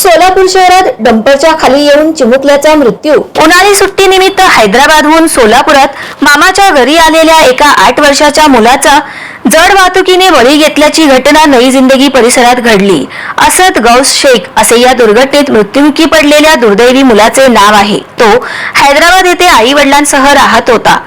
सोलापूर शहरात डंपरच्या खाली येऊन चिमुकल्याचा मृत्यू. उन्हाळी सुट्टीनिमित्त हैदराबादहून सोलापुरात मामाच्या घरी आलेल्या एका आठ वर्षाच्या मुलाचा जड वाहतुकीने बळी घेतल्याची घटना नई जिंदगी परिसरात घडली. असद गौस शेख असे या दुर्घटनेत मृत्युमुखी पडलेल्या दुर्दैवी मुलाचे नाव आहे. तो हैदराबाद येथे आई वडिलांसह राहत होता.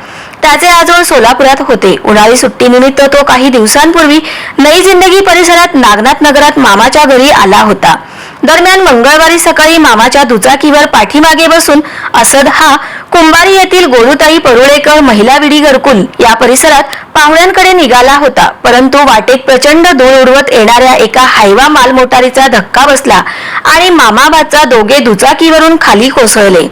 त्याचे आजोळ सोलापुरात होते. उन्हाळी सुट्टीनिमित्त तो काही दिवसांपूर्वी नई जिंदगी परिसरात नागनाथ नगरात मामाच्या घरी आला होता. दरम्यान मंगळवारी सकाळी मामाच्या दुचाकीवर पाठीमागे बसून असद हा कुंभारी येथील गोरुताई परुळेकर महिला विडी घरकुल या परिसरात पाहुण्यांकडे निघाला होता. परंतु वाटेत प्रचंड धूळ उडवत येणाऱ्या एका हायवा मालमोटारीचा धक्का बसला आणि मामाबाचा दोघे दुचाकीवरून खाली कोसळले.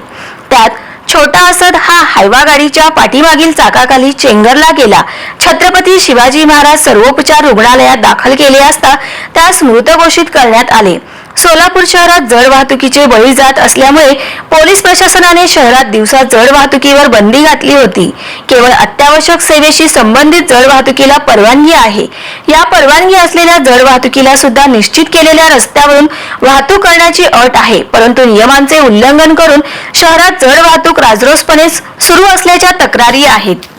त्यात छोटा असद हा हायवा गाडीच्या पाठीमागील चाकाखाली चेंगरला गेला. छत्रपती शिवाजी महाराज सर्वोपचार रुग्णालयात दाखल केले असता त्यास मृत घोषित करण्यात आले. सोलापूर शहरात जड वाहतुकीचे बळी जात असल्यामुळे पोलीस प्रशासनाने शहरात दिवसा जड वाहतुकीवर बंदी घातली होती. केवळ अत्यावश्यक सेवेशी संबंधित जड वाहतुकीला परवानगी आहे. या परवानगी असलेल्या जड वाहतुकीला सुद्धा निश्चित केलेल्या रस्त्यावरून वाहतूक करण्याची अट आहे. परंतु नियमांचे उल्लंघन करून शहरात जड वाहतूक राजरोसपणे सुरू असल्याच्या तक्रारी आहेत.